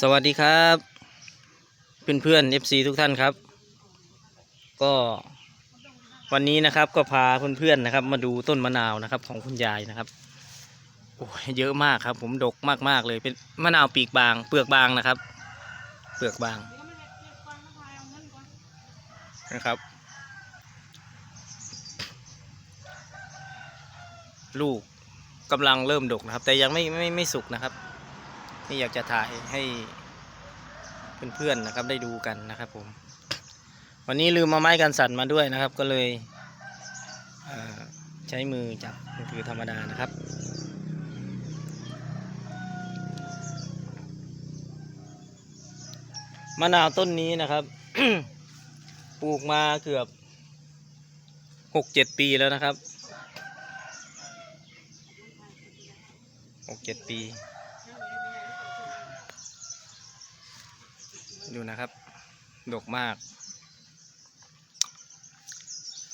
สวัสดีครับ เพื่อนเพื่อนๆ FC ทุกท่านครับ ก็วันนี้นะครับก็พาเพื่อนๆนะครับ มาดูต้นมะนาวนะครับ ของคุณยายนะครับโอ้ยเยอะมากครับ ผมดกมากๆเลยเป็นมะนาวปีกบาง เปลือกบางนะครับ เปลือกบางนะครับ ลูกกำลังเริ่มดกนะครับ แต่ยังไม่ไม่ไม่สุกนะครับ นี่อยากจะถ่ายให้เพื่อนๆนะครับได้ดูกันนะครับผม วันนี้ลืมมาไม้กันสั่นมาด้วยนะครับ ก็เลยเใช้มือจับมือถือธรรมดานะครับมะนาวต้นนี้นะครับ ปลูกมาเกือบหกเจ็ดปีแล้วนะครับหกเจ็ดปี ดูนะครับ ดกมาก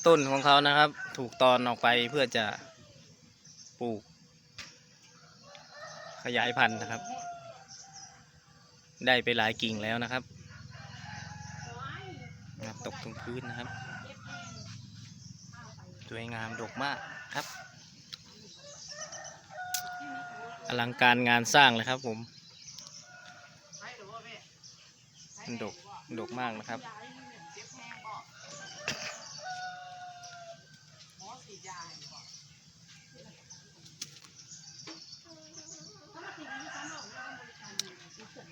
ต้นของเขานะครับ ถูกตอนออกไปเพื่อจะปลูก ขยายพันธุ์นะครับ ได้ไปหลายกิ่งแล้วนะครับตกตรงพื้นนะครับ สวยงามดกมากครับ อลังการงานสร้างเลยครับผม มันดกดกมากนะครับ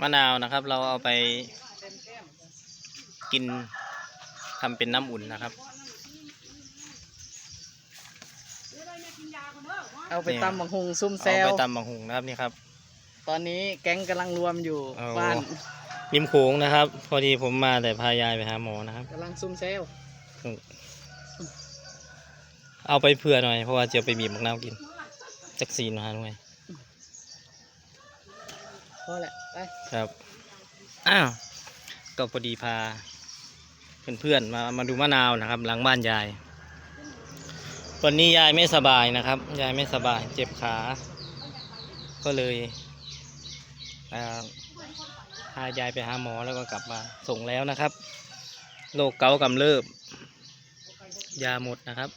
มะนาวนะครับ เราเอาไปกินทำเป็นน้ำอุ่นนะครับ เอาไปตำบังหงซุ่มแซเอาวไปตำบังหุงนะครับนี่ครับ ตอนนี้แก๊งกำลังรวมอยู่เอาบ้าน ริมโขงนะครับ พอดีผมมาแต่พายายไปหาหมอนะครับกำลังซุ่มแซวเอาไปเผื่อหน่อยเพราะว่าจะไปบีบมะนาวกินจักซีนมาหน่อยพอแหละไปครับอ้าวก็พอดีพาเพื่อนๆมามาดูมะนาวนะครับ หลังบ้านยายวันนี้ยายไม่สบายนะครับ ยายไม่สบายเจ็บขา ก็เลยอ่าพายายไปหาหมอแล้วก็กลับมาส่งแล้วนะครับโรคเกาต์กำเริบยาหมดนะครับ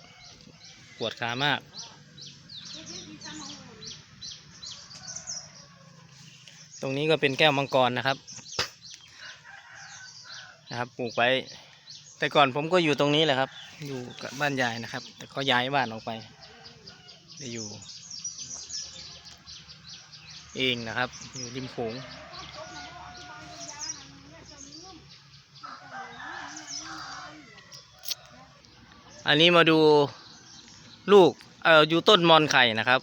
ปวดขามาก ตรงนี้ก็เป็นแก้วมังกรนะครับ นะครับปลูกไว้ แต่ก่อนผมก็อยู่ตรงนี้แหละครับ อยู่กับบ้านยายนะครับ แต่เขาย้ายบ้านออกไปไปอยู่ เองนะครับ อยู่ริมโขง อันนี้มาดูลูกเอ่ออยู่ต้นมอนไข่นะครับ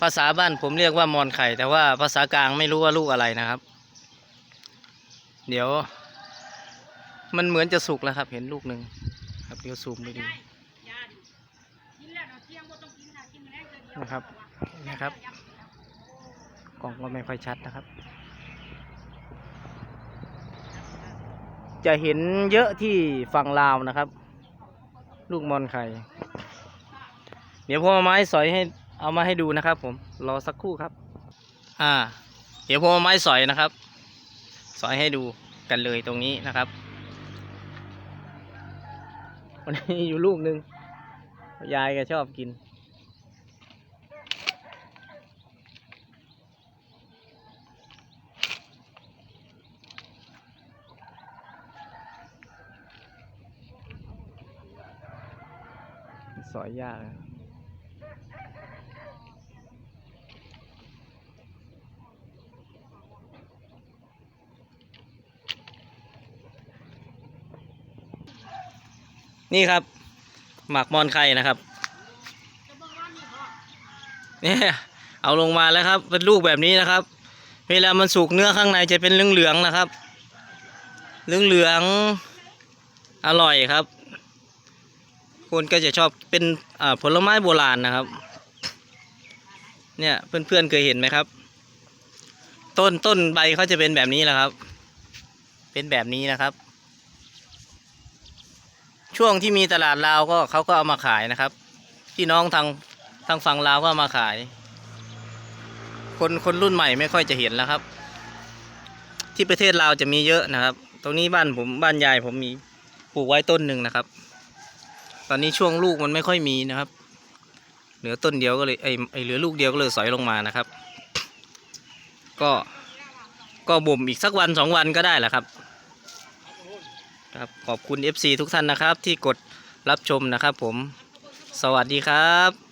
ภาษาบ้านผมเรียกว่ามอนไข่ แต่ว่าภาษากลางไม่รู้ว่าลูกอะไรนะครับ เดี๋ยว มันเหมือนจะสุกแล้วครับ เห็นลูกหนึ่งครับเดี๋ยวซูมไปดูนะครับนะครับกล้องก็ไม่ค่อยชัดนะครับ จะเห็นเยอะที่ฝั่งลาวนะครับ ลูกมอนไข่ เดี๋ยวผมเอาไม้สอยให้เอามาให้ดูนะครับ ผมรอสักครู่ครับ อ่า เดี๋ยวผมเอาไม้สอยนะครับ สอยให้ดูกันเลยตรงนี้นะครับวันนี้อยู่ลูกหนึ่งยายก็ชอบกิน สอยยากนี่ครับ หมักมอนไข่นะครับเนี่ยเอาลงมาแล้วครับ เป็นลูกแบบนี้นะครับ เวลามันสุกเนื้อข้างในจะเป็นเหลืองๆนะครับ เหลืองๆอร่อยครับ คนก็จะชอบเป็นผลไม้โบราณนะครับ เนี่ยเพื่อนๆเคยเห็นไหมครับ ต้นต้นใบเขาจะเป็นแบบนี้แหละครับ เป็นแบบนี้นะครับ ช่วงที่มีตลาดลาวก็เขาก็เอามาขายนะครับพี่น้องทางทางฝั่งลาวก็เอามาขาย คนคนรุ่นใหม่ไม่ค่อยจะเห็นแล้วครับ ที่ประเทศลาวจะมีเยอะนะครับ ตรงนี้บ้านผมบ้านยายผมมีปลูกไว้ต้นหนึ่งนะครับ ตอนนี้ช่วงลูกมันไม่ค่อยมีนะครับ เหลือต้นเดียวก็เลยไอไอเหลือลูกเดียวก็เลยสอยลงมานะครับ ก็ก็บ่มอีกสักวันสองวันก็ได้แหละครับ ครับขอบคุณ FC ทุกท่านนะครับ ที่กดรับชมนะครับ ผม สวัสดีครับ